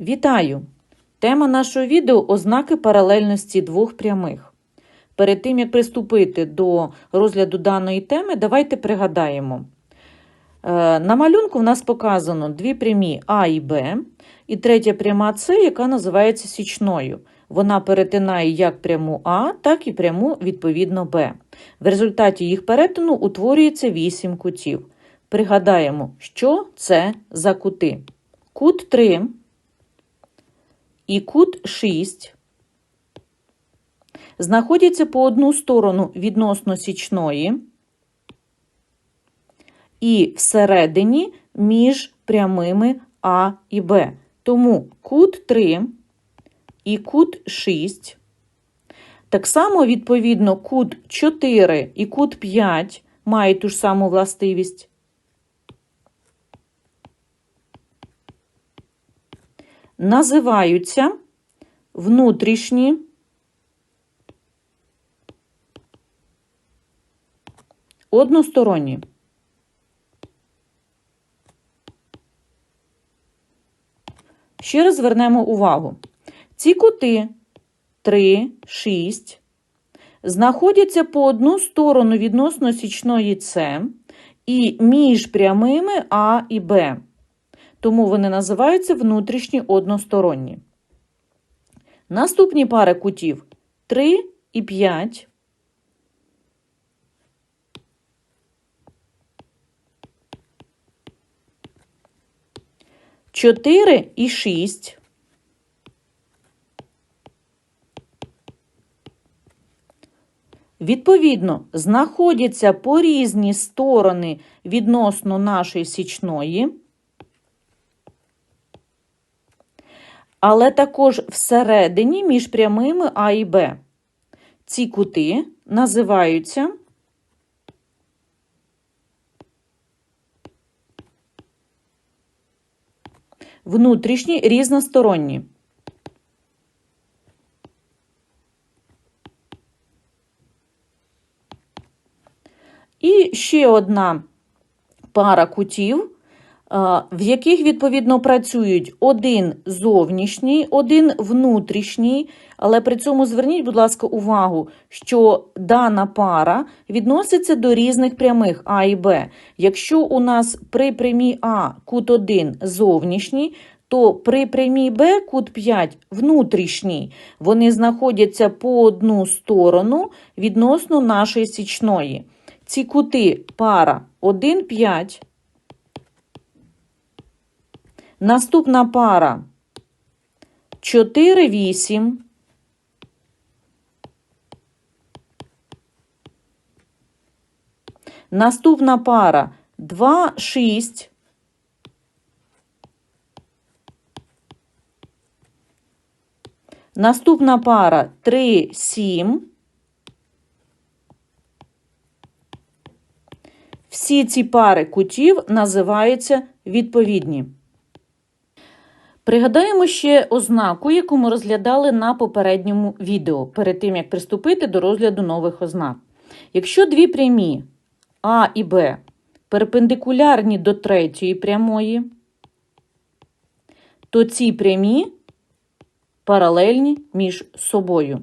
Вітаю! Тема нашого відео ознаки паралельності двох прямих. Перед тим, як приступити до розгляду даної теми, давайте пригадаємо. Е, На малюнку в нас показано дві прямі А і Б, і третя пряма С, яка називається січною. Вона перетинає як пряму А, так і пряму відповідно Б. В результаті їх перетину утворюється вісім кутів. Пригадаємо, що це за кути. Кут 3 і кут 6 знаходяться по одну сторону відносно січної і всередині між прямими А і Б. Тому кут 3 і кут 6. Так само, відповідно, кут 4 і кут 5 мають ту ж саму властивість. Називаються внутрішні односторонні. Ще раз звернемо увагу. Ці кути 3, 6 знаходяться по одну сторону відносно січної С і між прямими А і Б. Тому вони називаються внутрішні односторонні. Наступні пари кутів 3 і 5. Чотири і шість. Відповідно, знаходяться по різні сторони відносно нашої січної, але також всередині між прямими А і Б. Ці кути називаються внутрішні різносторонні. І ще одна пара кутів, в яких відповідно працюють один зовнішній, один внутрішній, але при цьому зверніть, будь ласка, увагу, що дана пара відноситься до різних прямих А і Б. Якщо у нас при прямій А кут 1 зовнішній, то при прямій Б кут 5 внутрішній. Вони знаходяться по одну сторону відносно нашої січної. Ці кути пара 1, 5. Наступна пара 4, 8. Наступна пара 2, 6. Наступна пара 3, 7. Всі ці пари кутів називаються відповідні. Пригадаємо ще ознаку, яку ми розглядали на попередньому відео, перед тим, як приступити до розгляду нових ознак. Якщо дві прямі А і Б перпендикулярні до третьої прямої, то ці прямі паралельні між собою.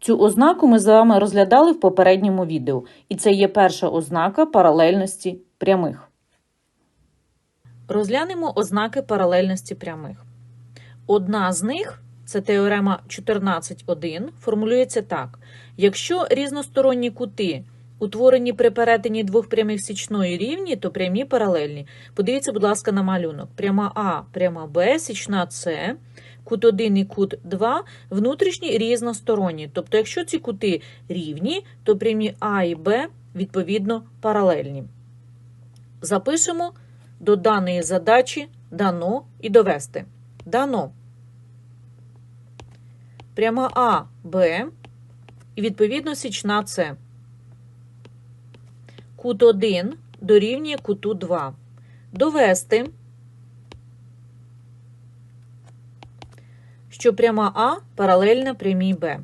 Цю ознаку ми з вами розглядали в попередньому відео, і це є перша ознака паралельності прямих. Розглянемо ознаки паралельності прямих. Одна з них, це теорема 14.1, формулюється так: якщо різносторонні кути утворені при перетині двох прямих січної рівні, то прямі паралельні. Подивіться, будь ласка, на малюнок. Пряма А, пряма Б, січна С, кут 1 і кут 2 внутрішні різносторонні. Тобто, якщо ці кути рівні, то прямі А і Б відповідно паралельні. Запишемо до даної задачі дано і довести. Дано. Пряма А, Б і відповідно січна С. Кут 1 дорівнює куту 2. Довести, що пряма А паралельна прямій Б.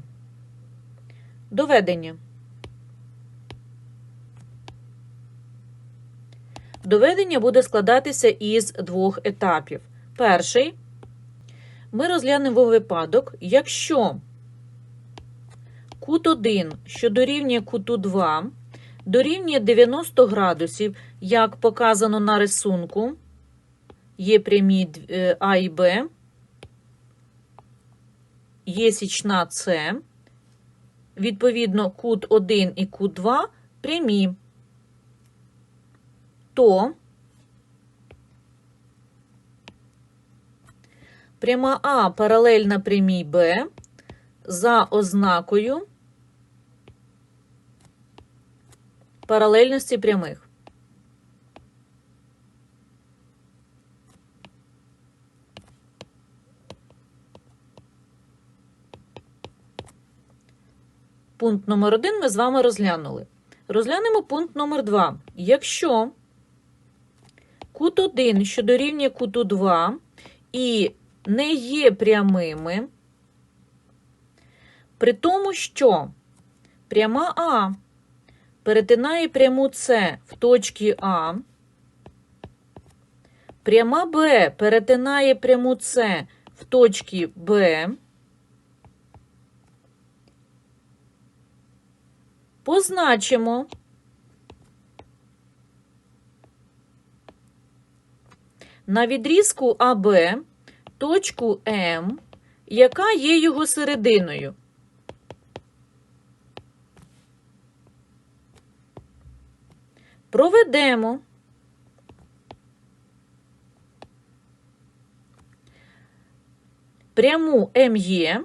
Доведення. Доведення буде складатися із двох етапів. Перший ми розглянемо випадок, якщо кут 1, що дорівнює куту 2, дорівнює 90 градусів, як показано на рисунку, є прямі е, А і Б, є січна С, відповідно, кут 1 і кут 2 прямі, то пряма А паралельна прямій Б за ознакою паралельності прямих. Пункт номер один ми з вами розглянули. Розглянемо пункт номер два. Якщо кут 1, що дорівнює куту 2, і не є прямими, при тому, що пряма А перетинає пряму С в точці А, пряма Б перетинає пряму С в точці Б, позначимо на відрізку АБ точку М, яка є його серединою. Проведемо пряму МЄ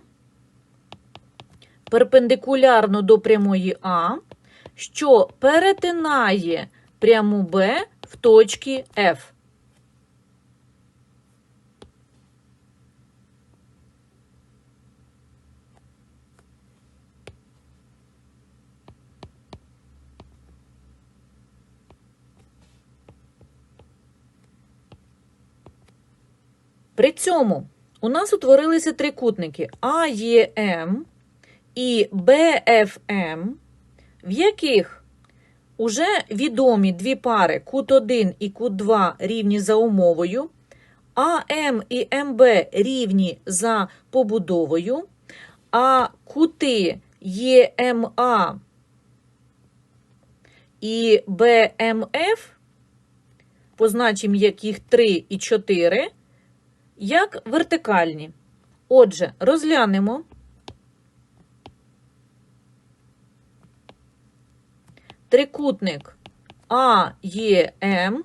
перпендикулярно до прямої А, що перетинає пряму Б в точці F. При цьому у нас утворилися трикутники АЄМ і БФМ, в яких уже відомі дві пари кут 1 і кут 2 рівні за умовою, АМ і МБ рівні за побудовою, а кути ЄМА і БМФ, позначимо яких 3 і 4, як вертикальні. Отже, розглянемо трикутник АЄМ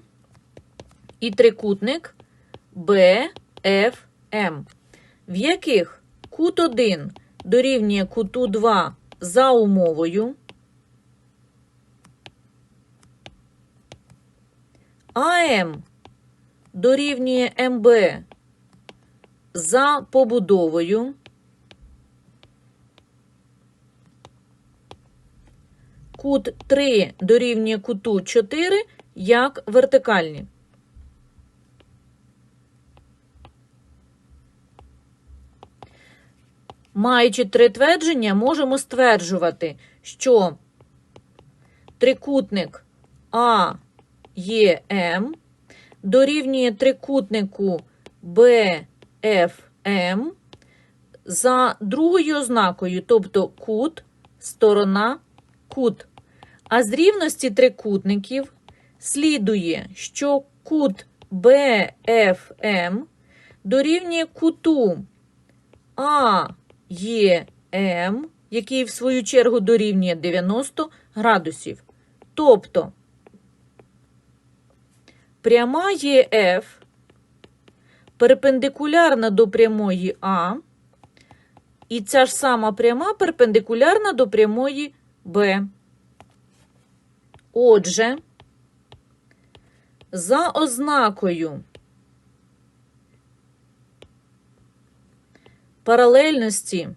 і трикутник БФМ, в яких кут 1 дорівнює куту 2 за умовою, АМ дорівнює МБ за побудовою. Кут 3 дорівнює куту 4 як вертикальні. Маючи три твердження, можемо стверджувати, що трикутник АЄМ дорівнює трикутнику БФМ за другою ознакою, тобто кут, сторона, кут. А з рівності трикутників слідує, що кут БФМ дорівнює куту АЄМ, який в свою чергу дорівнює 90 градусів. Тобто пряма ЄФ перпендикулярна до прямої А, і ця ж сама пряма перпендикулярна до прямої Б. Отже, за ознакою паралельності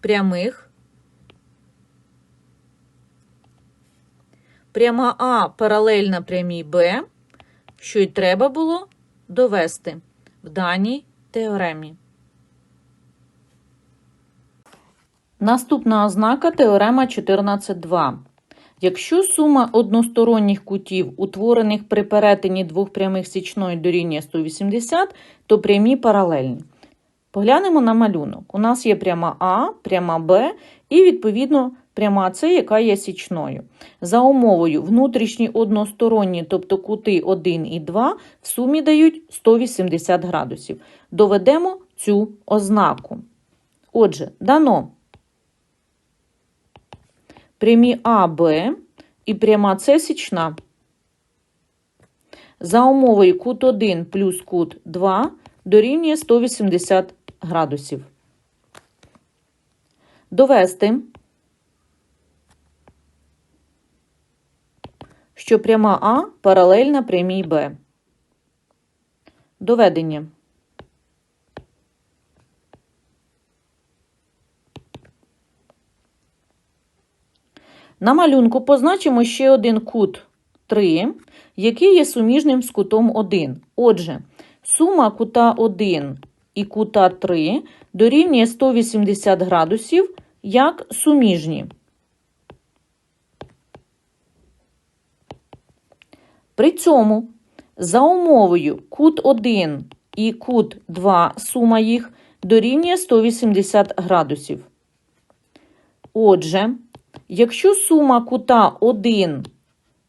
прямих пряма А паралельна прямій Б, що й треба було довести в даній теоремі. Наступна ознака теорема 14.2. Якщо сума односторонніх кутів, утворених при перетині двох прямих січної дорівнює 180, то прямі паралельні. Поглянемо на малюнок. У нас є пряма А, пряма Б і, відповідно, пряма С, яка є січною. За умовою внутрішні односторонні, тобто кути 1 і 2, в сумі дають 180 градусів. Доведемо цю ознаку. Отже, дано прямі А, Б і пряма С січна. За умовою кут 1 плюс кут 2 дорівнює 180 градусів. Довести, що пряма А паралельна прямій Б. Доведення. На малюнку позначимо ще один кут 3, який є суміжним з кутом 1. Отже, сума кута 1 і кута 3 дорівнює 180 градусів як суміжні. При цьому за умовою кут 1 і кут 2 сума їх дорівнює 180 градусів. Отже, якщо сума кута 1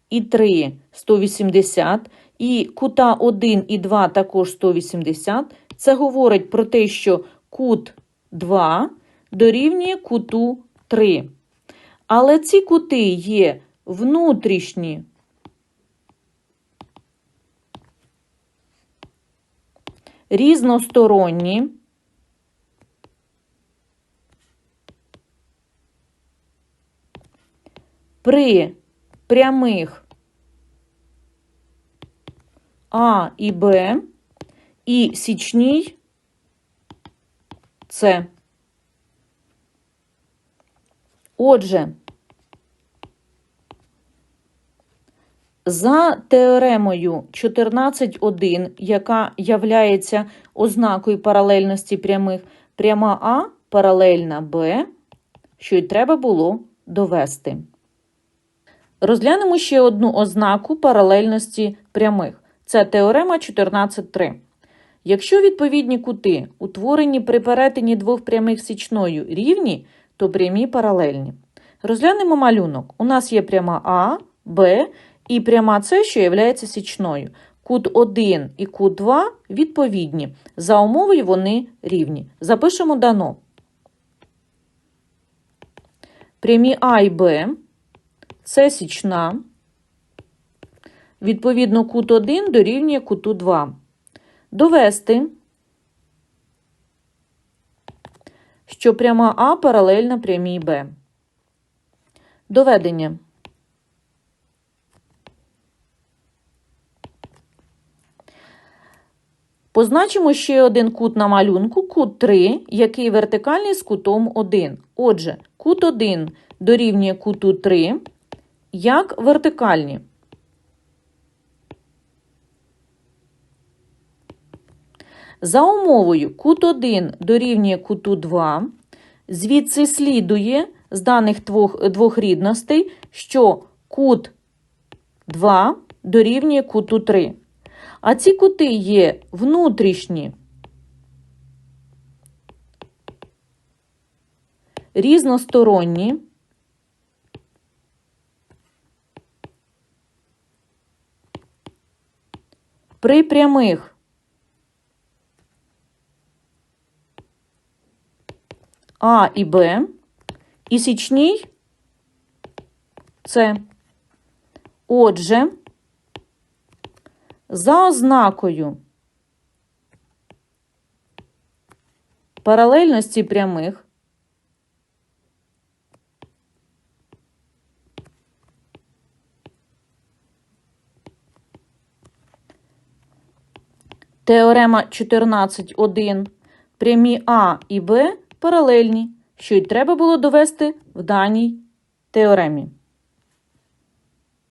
і 3 180, і кута 1 і 2 також 180, це говорить про те, що кут 2 дорівнює куту 3. Але ці кути є внутрішні. Різносторонні. При прямих А і Б і січній С. Отже, за теоремою 14.1, яка являється ознакою паралельності прямих, пряма А паралельна Б, що й треба було довести. Розглянемо ще одну ознаку паралельності прямих. Це теорема 14.3. Якщо відповідні кути, утворені при перетині двох прямих січною рівні, то прямі паралельні. Розглянемо малюнок. У нас є пряма А, Б і пряма С, що є січною. Кут 1 і кут 2 відповідні. За умовою вони рівні. Запишемо дано. Прямі А і Б це січна. Відповідно, кут 1 дорівнює куту 2. Довести, що пряма А паралельна прямій Б. Доведення. Позначимо ще один кут на малюнку, кут 3, який вертикальний з кутом 1. Отже, кут 1 дорівнює куту 3, як вертикальні. За умовою кут 1 дорівнює куту 2, звідси слідує з даних двох, двох рідностей, що кут 2 дорівнює куту 3. А ці кути є внутрішні, різносторонні, при прямих. А і Б. І січній. С. Отже, за ознакою паралельності прямих теорема 14.1 прямі А і Б паралельні, що й треба було довести в даній теоремі.